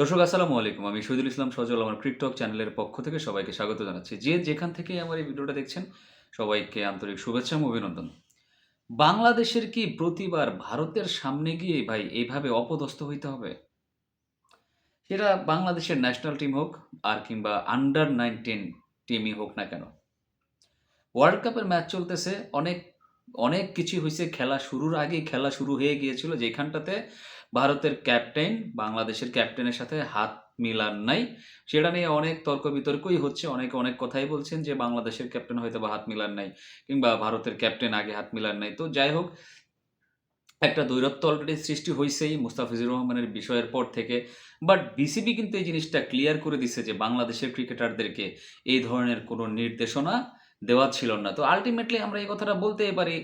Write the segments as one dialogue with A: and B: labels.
A: দর্শক, আসসালামু আলাইকুম। আমি শহীদুল ইসলাম সজল, আমার ক্রিকটক চ্যানেলের পক্ষ থেকে সবাইকে স্বাগত জানাচ্ছি। যে যেখান থেকে আমার এই ভিডিওটা দেখছেন, সবাইকে আন্তরিক শুভেচ্ছা এবং অভিনন্দন। বাংলাদেশের কি প্রতিবার ভারতের সামনে গিয়ে ভাই এইভাবে অপদস্থ হইতে হবে? সেটা বাংলাদেশের ন্যাশনাল টিম হোক, আর কিংবা আন্ডার নাইনটিন টিমই হোক না কেন। ওয়ার্ল্ড কাপের ম্যাচ চলতেছে, অনেক অনেক কিছু হয়েছে খেলা শুরুর আগেই খেলা শুরু হয়ে গিয়েছিল যেখানটাতে ভারতের ক্যাপ্টেন, বাংলাদেশের ক্যাপ্টেনের সাথে হাত মিলান নাই। সেটা নিয়ে অনেক তর্ক বিতর্কই হচ্ছে। অনেকে অনেক কথাই বলছেন যে, বাংলাদেশের ক্যাপ্টেন হয়তো বা হাত মিলান নাই কিংবা ভারতের ক্যাপ্টেন আগে হাত মিলান নাই। তো যাই হোক, একটা দৈরত্ব অলরেডি সৃষ্টি হয়েছেই মুস্তাফিজুর রহমানের বিষয়ের পর থেকে। বাট বিসিবি কিন্তু এই জিনিসটা ক্লিয়ার করে দিছে যে, বাংলাদেশের ক্রিকেটারদেরকে এই ধরনের কোনো নির্দেশনা দেওয়া ছিল না। তো আলটিমেটলি আমরা এই কথাটা বলতেই পারি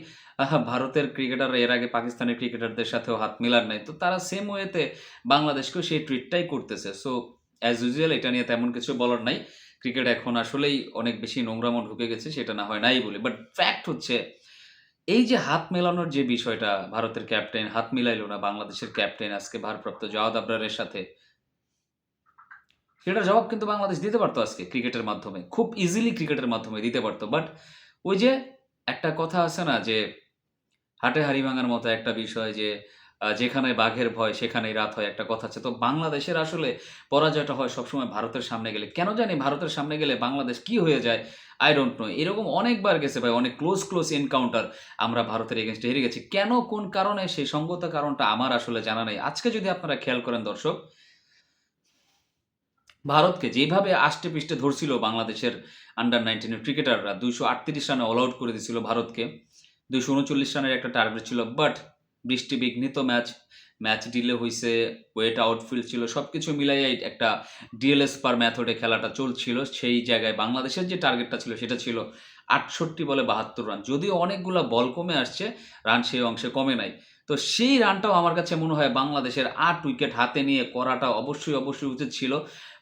A: ভারতের ক্রিকেটার এর আগে পাকিস্তানের ক্রিকেটারদের সাথেও হাত মিলার নাই। তো তারা সেম ওয়েতে বাংলাদেশকেও সেই ট্রিটটাই করতেছে। সো অ্যাজ ইউজুয়াল এটা নিয়ে তেমন কিছু বলার নাই। ক্রিকেট এখন আসলেই অনেক বেশি নোংরামো ঢুকে গেছে, সেটা না হয় নাই বলে। বাট ফ্যাক্ট হচ্ছে, এই যে হাত মেলানোর যে বিষয়টা, ভারতের ক্যাপ্টেন হাত মিলাইলো না, বাংলাদেশের ক্যাপ্টেন আজকে ভারপ্রাপ্ত জাওয়াদ আবরারের সাথে সেটার জবাব কিন্তু বাংলাদেশ দিতে পারতো আজকে ক্রিকেটের মাধ্যমে। খুব ইজিলি ক্রিকেটের মাধ্যমে দিতে পারতো। বাট ওই যে একটা কথা আছে না যে, হাটে হাড়ি ভাঙার মতো একটা বিষয় যে যেখানে বাঘের ভয়, সেখানেই রাত হয় একটা কথা আছে। তো বাংলাদেশের আসলে পরাজয়টা হয় সবসময় ভারতের সামনে গেলে। কেন জানি ভারতের সামনে গেলে বাংলাদেশ কি হয়ে যায়? আই ডোন্ট নো এরকম অনেকবার গেছে ভাই, অনেক ক্লোজ ক্লোজ এনকাউন্টার আমরা ভারতের এগেনস্টে হেরে গেছি। কেন, কোন কারণে, সেই সঙ্গত কারণটা আমার আসলে জানা নেই। আজকে যদি আপনারা খেয়াল করেন দর্শক ভারতকে যেভাবে আষ্টে পিষ্টে ধরছিল বাংলাদেশের আন্ডার নাইনটিনের ক্রিকেটাররা দুইশো আটত্রিশ রানে অল আউট করে দিয়েছিল ভারতকে। দুইশো উনচল্লিশ রানের একটা টার্গেট ছিল বাট বৃষ্টি বিঘ্নিত ম্যাচ ম্যাচ ডিলে হয়েছে ওয়েট আউটফিল্ড ছিল সব কিছু মিলাইয়াই একটা ডিএলএস পার ম্যাথডে খেলাটা চলছিল। সেই জায়গায় বাংলাদেশের যে টার্গেটটা ছিল, সেটা ছিল আটষট্টি বলে বাহাত্তর রান। যদিও অনেকগুলো বল কমে আসছে, রান সেই অংশে কমে নাই। তো সেই রানটাও আমার কাছে মনে হয় বাংলাদেশের আট উইকেট হাতে নিয়ে করাটা অবশ্যই অবশ্যই উচিত ছিল।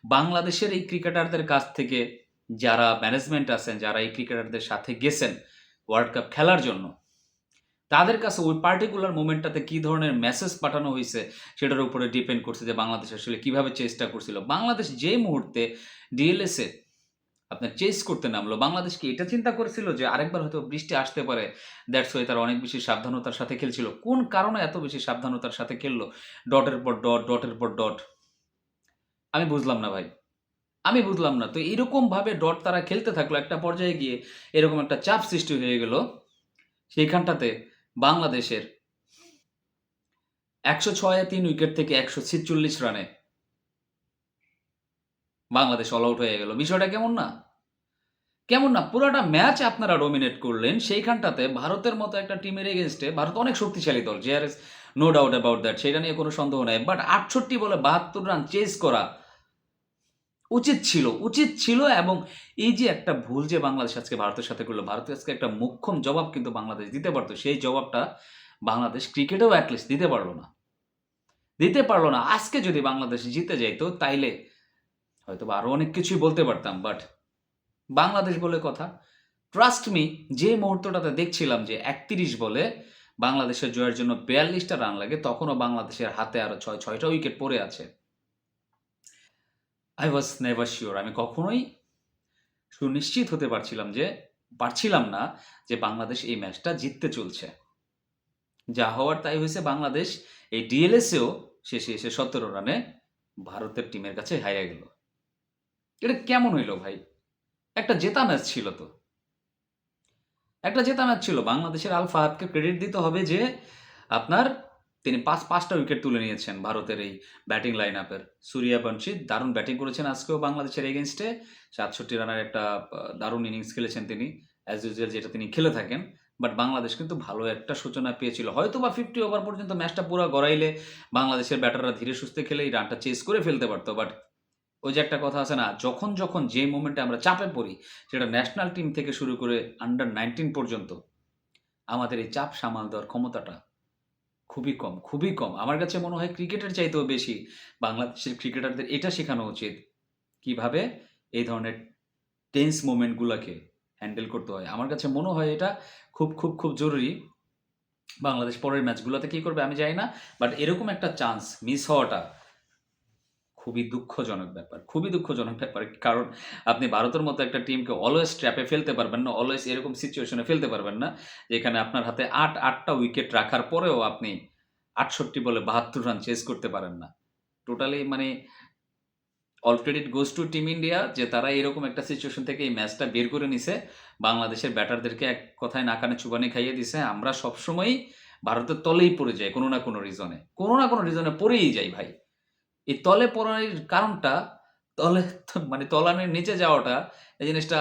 A: বাংলাদেশের এই ক্রিকেটারদের কাছ থেকে যারা ম্যানেজমেন্ট আছেন, যারা এই ক্রিকেটারদের সাথে গেছেন ওয়ার্ল্ড কাপ খেলার জন্য, তাদের কাছে ওই পার্টিকুলার মোমেন্টটাতে কি ধরনের মেসেজ পাঠানো হয়েছে সেটার উপরে ডিপেন্ড করছে যে বাংলাদেশ আসলে কীভাবে চেষ্টা করছিল। বাংলাদেশ যে মুহূর্তে ডিএলএসে আপনার চেস করতে নামলো, বাংলাদেশ কি এটা চিন্তা করেছিল যে আরেকবার হয়তো বৃষ্টি আসতে পারে দ্যাটস ওয়ে তারা অনেক বেশি সাবধানতার সাথে খেলছিল? কোন কারণে এত বেশি সাবধানতার সাথে খেললো? ডটের পর ডট ডটের পর ডট আমি বুঝলাম না ভাই। আমি বুঝলাম না। তো এরকম ভাবে ডট তারা খেলতে থাকল একটা পর্যায়ে গিয়ে এরকম একটা চাপ সৃষ্টি হয়ে গেল সেইখানটাতে বাংলাদেশের একশো ছয় তিন উইকেট থেকে একশো ছিচল্লিশ রানে বাংলাদেশ অল আউট হয়ে গেল। বিষয়টা কেমন না? কেমন না? পুরোটা ম্যাচ আপনারা ডোমিনেট করলেন। সেইখানটাতে ভারতের মতো একটা টিমের এগেনস্টে ভারত অনেক শক্তিশালী দল। জেআরএস নো ডাউট অ্যাবাউট দ্যাট সেটা নিয়ে কোনো সন্দেহ নাই। বাট আটষট্টি বলে বাহাত্তর রান চেস করা উচিত ছিল উচিত ছিল এবং এই যে একটা ভুল যে বাংলাদেশ আজকে ভারতের সাথে করল, ভারত আজকে একটা মুখ্যম জবাব কিন্তু বাংলাদেশ দিতে পারতো, সেই জবাবটা বাংলাদেশ ক্রিকেটেও অ্যাটলিস্ট দিতে পারল না। দিতে পারল না, আজকে যদি বাংলাদেশ জিতে যাইতো, তাইলে হয়তো বা আরও অনেক কিছুই বলতে পারতাম বাট বাংলাদেশ বলে কথা ট্রাস্ট মি যে মুহূর্তটাতে দেখছিলাম যে একত্রিশ বলে বাংলাদেশের জয়ের জন্য বিয়াল্লিশটা রান লাগে, তখনও বাংলাদেশের হাতে আরও ছয়, ছয়টা উইকেট পড়ে আছে। আই ওয়াজ নেভার শিওর আমি কখনোই সুনিশ্চিত হতে পারছিলাম যে, পারছিলাম না যে বাংলাদেশ এই ম্যাচটা জিততে চলছে। যা হওয়ার তাই হয়েছে বাংলাদেশ এই ডিএলএসেও শেষে এসে সতেরো রানে ভারতের টিমের কাছে হারিয়ে গেল। এটা কেমন হইল ভাই? একটা জেতা ম্যাচ ছিল তো। একটা জেতা ম্যাচ ছিল। বাংলাদেশের আল ফাহাদকে ক্রেডিট দিতে হবে যে, আপনার তিনি পাঁচ, পাঁচটা উইকেট তুলে নিয়েছেন ভারতের এই ব্যাটিং লাইন আপের সুরিয়া বংশী দারুণ ব্যাটিং করেছেন আজকেও বাংলাদেশের এগেনস্টে সাতষট্টি রানের একটা দারুণ ইনিংস খেলেছেন তিনি অ্যাজ ইউজুয়াল যেটা তিনি খেলে থাকেন। বাট বাংলাদেশ কিন্তু ভালো একটা সূচনা পেয়েছিল। হয়তো বা ফিফটি ওভার পর্যন্ত ম্যাচটা পুরো গড়াইলে বাংলাদেশের ব্যাটাররা ধীরে সুস্থে খেলে এই রানটা চেস করে ফেলতে পারতো। বাট ওই যে একটা কথা আছে না, যখন যখন যে মোমেন্টে আমরা চাপে পড়ি, সেটা ন্যাশনাল টিম থেকে শুরু করে আন্ডার নাইনটিন পর্যন্ত, আমাদের এই চাপ সামাল দেওয়ার ক্ষমতাটা খুবই কম খুবই কম। আমার কাছে মনে হয় ক্রিকেটের চাইতেও বেশি বাংলাদেশের ক্রিকেটারদের এটা শেখানো উচিত কীভাবে এই ধরনের টেন্স মোমেন্টগুলোকে হ্যান্ডেল করতে হয়। আমার কাছে মনে হয় এটা খুব খুব খুব জরুরি। বাংলাদেশ পরের ম্যাচগুলোতে কী করবে আমি জানি না বাট এরকম একটা চান্স মিস হওয়াটা খুবই দুঃখজনক ব্যাপার, খুবই দুঃখজনক ব্যাপার। কারণ আপনি ভারতের মতো একটা টিমকে অলওয়েজ ট্র্যাপে ফেলতে পারবেন না অলওয়েজ এরকম সিচুয়েশনে ফেলতে পারবেন না, যেখানে আপনার হাতে আট, আটটা উইকেট রাখার পরেও আপনি আটষট্টি বলে বাহাত্তর রান চেস করতে পারেন না। টোটালি মানে all credit goes to team India যে তারা এরকম একটা সিচুয়েশন থেকে এই ম্যাচটা বের করে নিছে। বাংলাদেশের ব্যাটারদেরকে এক কথায় নাকানে চুবানি খাইয়ে দিছে। আমরা সবসময়ই ভারতের তলেই পড়ে যাই কোনো না কোনো রিজনে কোনো না কোনো রিজনে পড়েই যাই ভাই। এই তলে পড়ার কারণটা, তলে মানে তলানের নিচে যাওয়াটা, এই জিনিসটা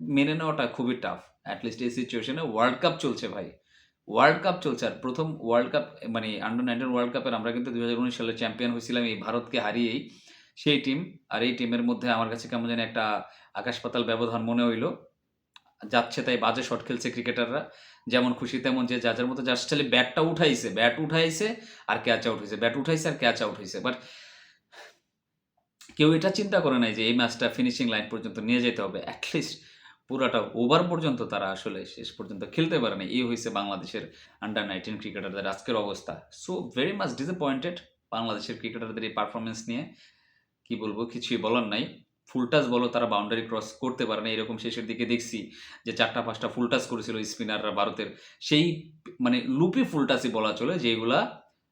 A: মেনে নেওয়াটা খুবই টাফ অ্যাটলিস্ট এই সিচুয়েশনে ওয়ার্ল্ড কাপ চলছে ভাই। ওয়ার্ল্ড কাপ চলছে আর প্রথম ওয়ার্ল্ড কাপ মানে আন্ডার নাইনটিন ওয়ার্ল্ড কাপের আমরা কিন্তু দুই হাজার উনিশ সালে চ্যাম্পিয়ন হয়েছিলাম এই ভারতকে হারিয়েই। সেই টিম আর এই টিমের মধ্যে আমার কাছে কেমন জানি একটা আকাশ পাতাল ব্যবধান মনে হইল। যাচ্ছে তাই বাজে শট খেলছে ক্রিকেটাররা যেমন খুশি, তেমন যে যার মতো জাস্ট খালি ব্যাটটা উঠাইছে ব্যাট উঠাইছে আর ক্যাচ আউট হয়েছে ব্যাট উঠাইছে আর ক্যাচ আউট হয়েছে বাট কেউ এটা চিন্তা করে নাই যে এই ম্যাচটা ফিনিশিং লাইন পর্যন্ত নিয়ে যেতে হবে। অ্যাটলিস্ট পুরাটা ওভার পর্যন্ত তারা আসলে শেষ পর্যন্ত খেলতে পারে না এই হয়েছে বাংলাদেশের আন্ডার নাইনটিন ক্রিকেটারদের আজকের অবস্থা। সো ভেরি মাচ ডিসঅ্যাপয়েন্টেড বাংলাদেশের ক্রিকেটারদের এই পারফরমেন্স নিয়ে। কি বলব, কিছুই বলার নাই। ফুল টাচ বলো, তারা বাউন্ডারি ক্রস করতে পারে না। এরকম শেষের দিকে দেখছি যে চারটা, পাঁচটা ফুল টাচ করেছিল স্পিনাররা ভারতের। সেই মানে লুপি ফুল টাচই বলা চলে যেগুলা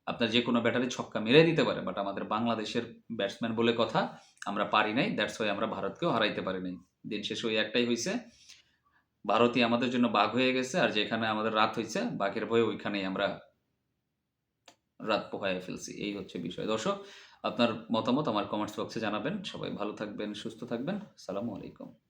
A: আপনার যে কোনো ব্যাটারি ছক্কা মেরে দিতে পারে। বাট আমাদের বাংলাদেশের ব্যাটসম্যান বলে কথা আমরা পারি নাই। দ্যাটস ওয়াই আমরা ভারতকেও হারাইতে পারি নাই। দিন শেষ ওই একটাই হয়েছে ভারতই আমাদের জন্য বাঘ হয়ে গেছে, আর যেখানে আমাদের রাত হয়েছে বাঘের ভয়ে ওইখানেই আমরা রাত পোহায় ফেলছি। এই হচ্ছে বিষয়। দর্শক আপনার মতামত আমার কমেন্টস বক্সে জানাবেন। সবাই ভালো থাকবেন সুস্থ থাকবেন। সালামু আলাইকুম।